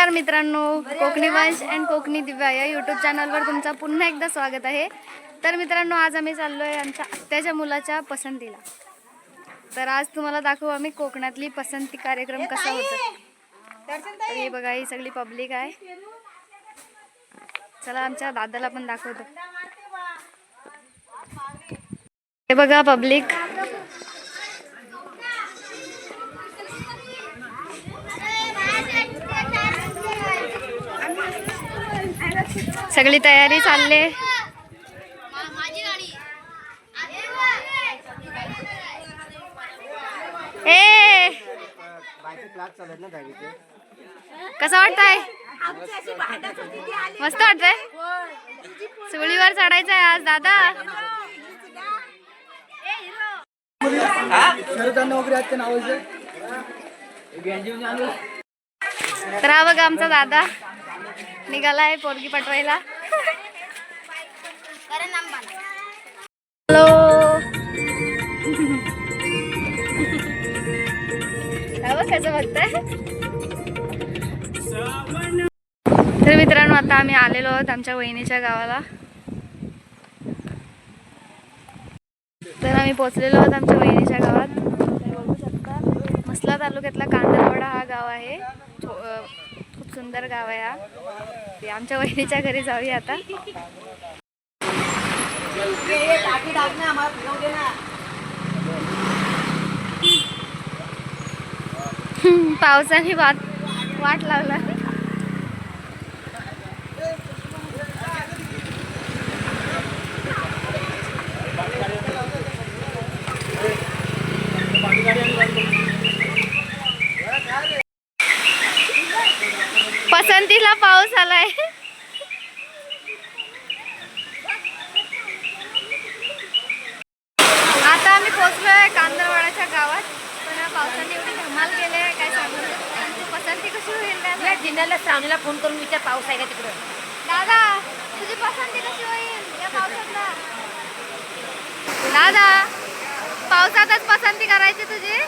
नमस्कार मित्रांनो कोकणी वंश अँड कोकणी दिव्या या यूट्यूब चॅनलवर तुमचं पुन्हा एकदा स्वागत आहे. तर मित्रांनो आज आम्ही चाललो आहे आमच्या आत्याच्या मुलाच्या पसंतीला. तर आज तुम्हाला दाखवू आम्ही कोकणातली पसंती कार्यक्रम कसा होतो तर हे बघा ही सगळी पब्लिक आहे. चला आमच्या दादाला पण दाखवतो. हे बघा पब्लिक. सगळी तयारी चालले. ए! कसं वाटतंय? मस्त वाटतंय? सुळीवर चढायचं आहे आज दादा. तर हा बघा आमचा दादा निघालाय पोरगी पटवायला. हॅलो कसं बघताय? तर मित्रांनो आता आम्ही आलेलो आहोत आमच्या वहिनीच्या गावाला. तर आम्ही पोचलेलो आहोत आमच्या वहिनीच्या गावात. तुम्ही बघू शकता मसला तालुक्यातला कांदरवाडा हा गाव आहे. खूप सुंदर गाव आहे हा. आमच्या वहिनीच्या घरी जाऊया आता. पावसाने वाट वाट लावला पसंतीला पाऊस आलाय आता आम्ही पोहोचलोय कांदरवाड्याच्या गावात पण या पावसाने एवढी धमाल केली आहे काय सांगू आमची पसंती कशी जिल्ह्याला श्रावणीला फोन करून विचार पाऊस आहे का तिकडं? दादा तुझी पसंती कशी होईल? या पावसातला. दादा पावसातच पसंती करायची तुझी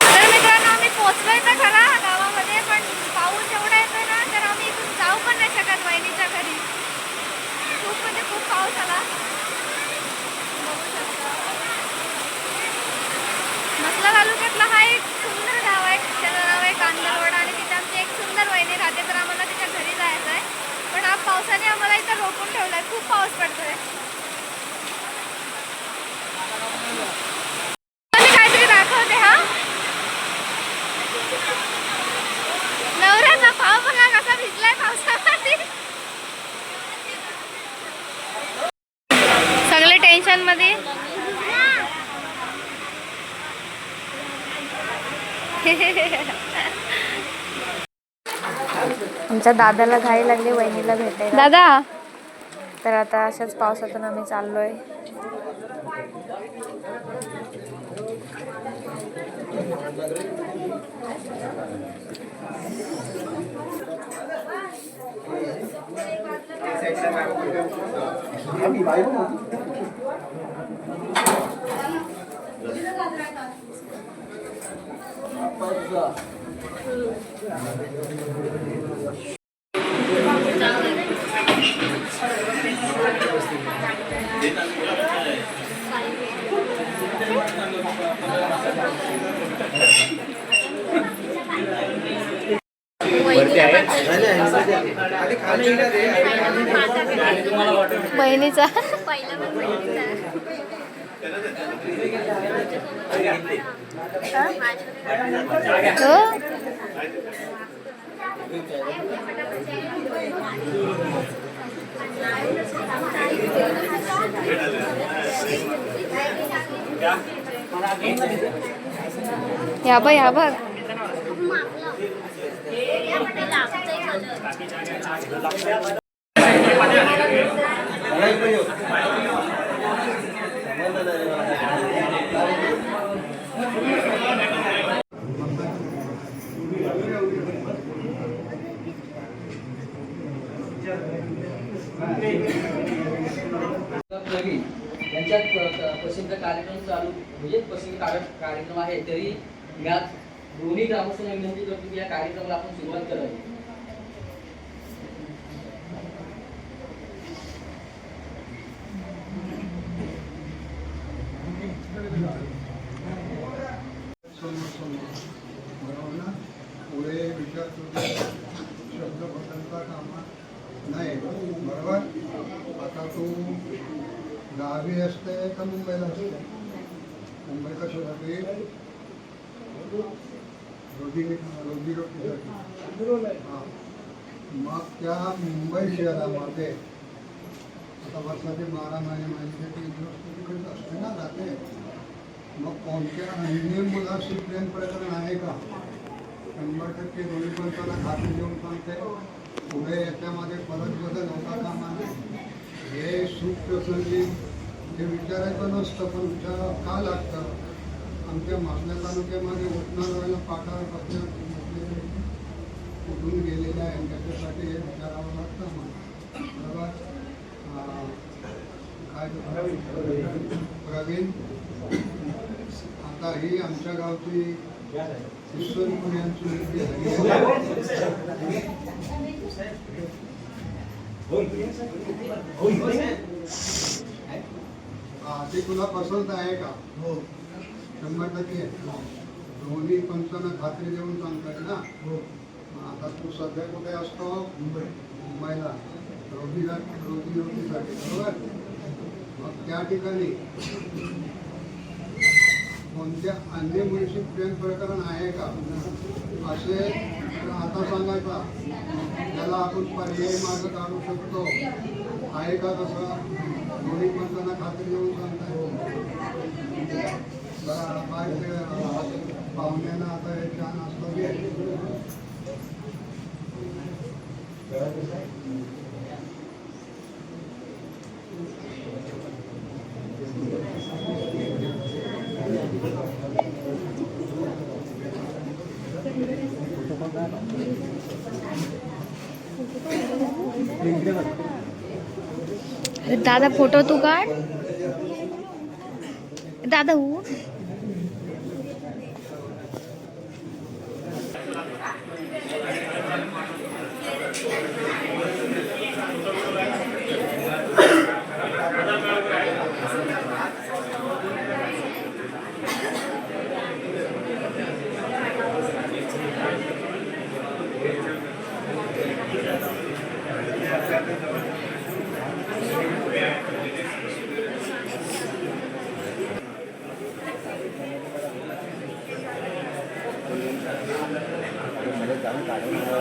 तर मित्रांनो आम्ही पोचलोय तर खरा गावामध्ये पण पाऊस एवढा येतोय ना तर आम्ही इथून जाऊ पण नाही शकत वहिनीच्या घरी खूप म्हणजे खूप पाऊस आला बघू शकता. मसला तालुक्यातला हा एक सुंदर गाव आहे त्याचं नाव आहे कांदरवाडा आणि तिथे आमची एक सुंदर वहिनी राहते तर आम्हाला तिच्या घरी जायचं आहे पण आज पावसाने आम्हाला इथं रोखून ठेवलंय खूप पाऊस पडतोय मी काहीतरी दाखवते हा नवऱ्याचा भाव बघा कसा भिजलाय पावसामध्ये. सगळे टेन्शनमध्ये. आमच्या दादाला घाई लागली वहिनीला भेटायला. दादा. तर आता अशाच पावसातून आम्ही चाललोय. আমি বাইরে না Thank you. बहिणीचा. हो? या बघ या बघ यांच्यात प्रसिद्ध कार्यक्रम चालू म्हणजे प्रसिद्ध कार्यक्रम आहे. तरी यात दोन्ही ग्रामस्थ विनंती करतो की या कार्यक्रमाला आपण सुरुवात करावी. गावी असते का मुंबईला असते मुंबई कशासाठी रोजी रोजी रोटीसाठी हां। मग त्या मुंबई शहरामध्ये आता वर्षाचे बारा महिने महिन्याचे दिवस असते ना जाते मग कोणत्या अन्य मुलाशी प्रेम प्रकरण आहे का शंभर टक्के दोन्ही पंचाला खात्री देऊन सांगते पुढे याच्यामध्ये परत बदल होता कामा नये हे। सुख प्रसंगी हे विचारायचं नसतं पण विचारावं का लागतं आमच्या मागल्या तालुक्यामध्ये उठणाऱ्याला पाठावर बसल्या उठून गेलेले आहे त्याच्यासाठी हे विचारावं लागतं मला काय प्रवीण? आता ही आमच्या गावची ईश्वर यांची ती तुला पसंत आहे का? हो. शंभर टक्के. दोन्ही पंचांना खात्री देऊन सांगताय ना? हो. आता तू सध्या कुठे असतो? मुंबई. मुंबईला. रोजी रोजी रोटीसाठी बरोबर? मग त्या ठिकाणी कोणत्या अन्य मुलीशी प्रेम प्रकरण आहे का? असे तर आता सांगायचा त्याला आपण पर्यायी मार्ग काढू शकतो. आहे का तसं? दोन्ही माणसांना खात्री देऊन सांगताय ते पाहुण्यांना आता हे छान असतं दादा फोटो तू काढ. दादा हो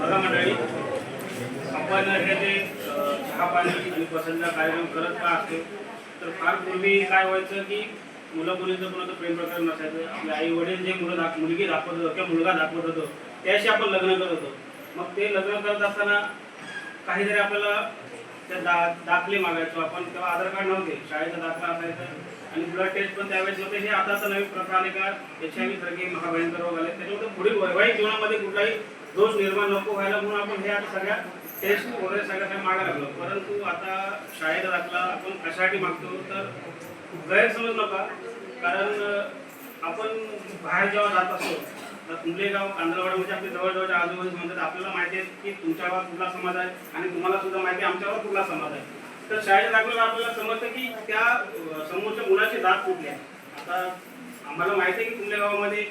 बघा मंडळी आपण हे चहा पाणी कार्यक्रम करत का असतो? तर फार पूर्वी काय व्हायचं की मुलं मुलींचं कोणाचं प्रेम प्रकार नसायचं. आपले आई वडील जे मुलं दाख मुलगी दाखवत होतो किंवा मुलगा दाखवत होतो त्याशी आपण लग्न करत होतो. मग ते लग्न करत असताना काहीतरी आपल्याला त्या दा दाखले मागायचो आपण तेव्हा आधार कार्ड नव्हते. शाळेचा दाखला असायचा. आणि ब्लड टेस्ट पण त्यावेळेस होते हे आताचा नवीन प्रकार आले का एच आय व्ही सारखे महाभयंकर रोग आले. त्याच्यामुळे पुढील वैवाहिक जीवनामध्ये कुठलाही दोष निर्माण नको व्हायला म्हणून आपण हे आता सगळ्या टेस्ट वगैरे सगळ्या काही मागायला लागलो. परंतु आता शाळेचा दाखला आपण कशासाठी मागतो तर गैरसमज नका कारण आपण बाहेर जेव्हा जात असतो तर तुमले गाव कांदळवाडा म्हणजे आपले जवळजवळच्या आजूबाजू म्हणतात आपल्याला माहिती आहे की तुमच्या गावात कुठला समाज आहे आणि तुम्हाला सुद्धा माहिती आहे आमच्यावर कुठला समाज आहे. तर शाळेच्या दाखल्याला आपल्याला समजतं की त्या समोरच्या मुलाची जात कुठली आहे. आता आम्हाला माहिती आहे की तुमच्या गावामध्ये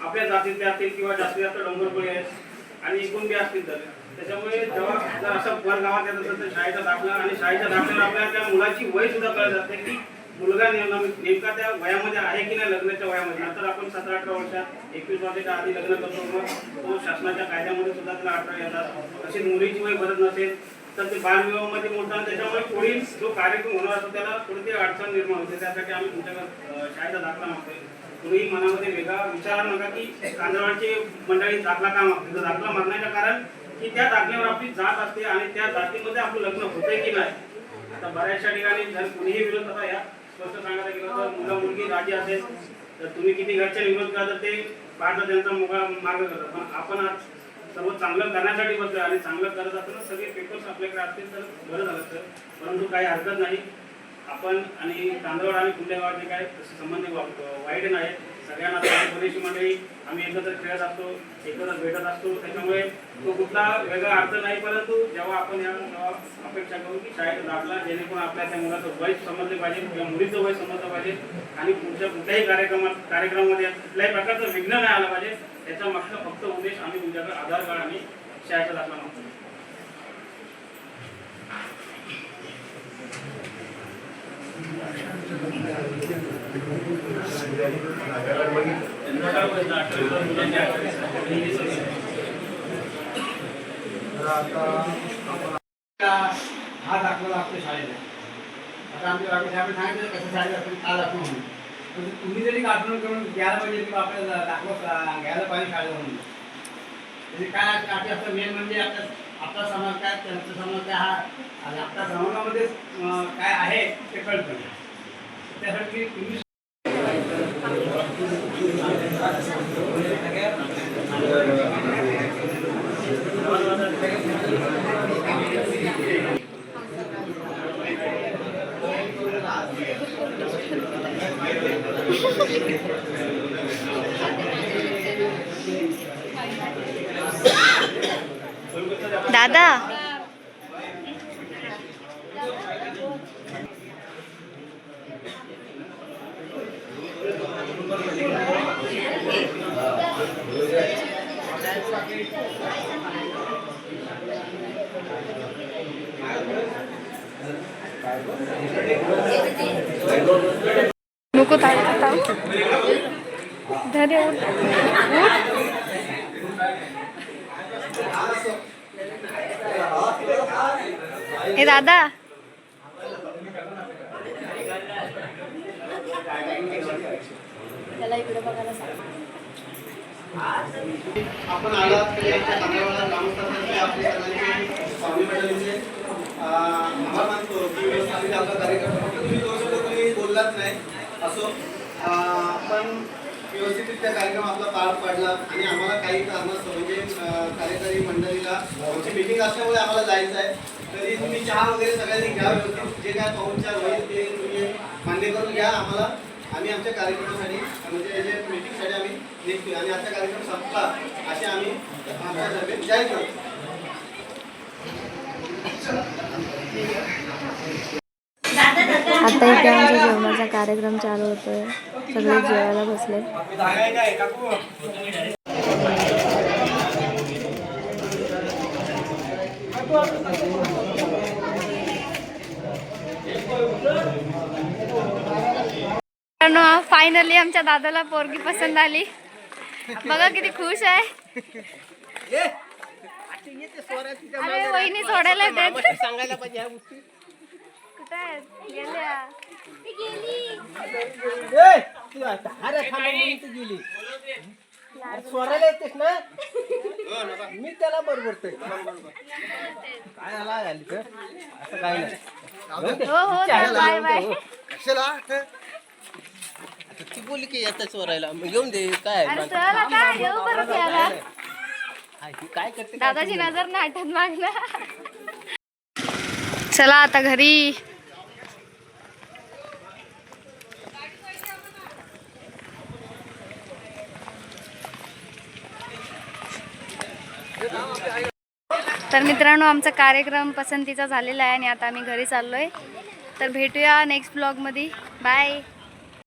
आपल्या जातीतले असतील किंवा जास्तीत जास्त डोंगरपुळे आहेत आणि एकूण बी असतील तर. त्याच्यामुळे जेव्हा जर असं वर गावात येत असेल तर शाळेचा दाखला आणि शाळेच्या दाखल्याला आपल्याला त्या मुलाची वय सुद्धा कळत जाते की मुलगा नेमका त्या वयामध्ये आहे की नाही लग्नाच्या वयामध्ये? नंतर आपण सतरा अठरा वर्षात एकवीस वर्षाच्या आधी लग्न करतो मग तो शासनाच्या कायद्यामध्ये सुद्धा त्याला अठरा येतात. अशी मुलीची वय भरत नसेल तर ते बालविवाहामध्ये मोठा त्याच्यामुळे पुढील जो कार्यक्रम होणार असतो त्याला थोडी अडचण निर्माण होते. त्यासाठी आम्ही तुमच्याकडे शाळेचा दाखला मागतोय. तुम्ही मनामध्ये वेगळा विचार नका की कांदळवाडची मंडळी दाखला का मागते दाखला मागण्याचं कारण की त्या दाखल्यावर आपली जात असते आणि त्या जातीमध्ये आपलं लग्न होतंय की नाही. आता बऱ्याचशा ठिकाणी जर कुणीही विरोध आता या स्पष्ट सांगायला गेलं तर मुला मुलगी राजी असेल तर तुम्ही किती घरच्या विरोध करा तर ते पाहता त्यांचा मोगा मार्ग करतात पण आपण आज सर्व चांगलं करण्यासाठी बसलो आणि चांगलं करत असताना सगळे पेपर्स आपल्याकडे असतील तर बरं झालं असतं परंतु काही हरकत नाही. आपण आणि तांदळ आणि कुंडेगावाचे काय संबंध वा- वाईट नाही सगळ्यांना गणेश मंडळी आम्ही एकत्र खेळत असतो एकत्र भेटत असतो. त्याच्यामुळे तो कुठला वेगळा अर्थ नाही परंतु जेव्हा आपण या अपेक्षा करू की शाळेत दाखला जेणेकरून आपल्या त्या मुलाचं वय समजले पाहिजे किंवा मुलीचं वय समजलं पाहिजे आणि पुढच्या कुठल्याही कार्यक्रमात कार्यक्रमामध्ये कुठल्याही प्रकारचं विघ्न नाही आलं पाहिजे त्याच्या मागचा फक्त उद्देश आम्ही तुमच्याकडे आधार कार्ड आणि शाळेचा दाखला मागतो तर आता आपण हा दाखवला आपल्या शाळेला. आता आमच्या डॉक्टर साहेब सांगितलं कसं शाळेत आपण का दाखवू म्हणून. पण तुम्ही जरी आठवण करून घ्यायला पाहिजे की आपल्याला दाखवत घ्यायला पाहिजे शाळेला म्हणून. म्हणजे काय असतं असतं मेन म्हणजे आपल्या आपला समाज काय त्यांचा समाज काय हा आपल्या समाजामध्ये काय आहे ते कळतं त्यासाठी धरे उठ. ए दादा. त्याला इकडे बघायला सांग. आपण आलात आभार मानतो. की व्यवस्थापित आपला कार्यक्रम फक्त तुम्ही दोन शब्द कोणी बोललाच नाही. असो. आपण पण व्यवस्थितरित्या कार्यक्रम आपला पार पाडला आणि आम्हाला काही कारणास्तव म्हणजे कार्यकारी मंडळीला आमची मिटिंग असल्यामुळे आम्हाला जायचं आहे. तरी तुम्ही चहा वगैरे सगळ्यांनी घ्या व्यवस्थित जे काय पाहुणचार होईल ते तुम्ही मान्य करून घ्या आम्हाला. आम्ही आमच्या कार्यक्रमासाठी म्हणजे जे मीटिंगसाठी आम्ही निघतो आणि आजचा कार्यक्रम संपला असे आम्ही आमच्या जाहीर करतो. आता इथे आमच्या जेवणाचा कार्यक्रम चालू होतोय. सगळे जेवायला बसले फायनली आमच्या दादाला पोरगी पसंत आली. बघा किती खुश आहे. अरे वहिनी सोडायला देत. गेली. स्वराला येतेस ना? मी त्याला बरोबर काय झाला झाली तर? असं काय नाही. हो हो चल, बाय बाय. कशाला? ती बोलली की येतं चोरायला मग येऊन दे काय अरे चल आता येऊ परत याला काय करते दादाची नजर ना आठवत मागणं चला आता घरी. तर मित्रांनो आमचा कार्यक्रम पसंतीचा झालेला आहे आणि आता आम्ही घरी चाललो आहे तर भेटूया नेक्स्ट ब्लॉगमध्ये बाय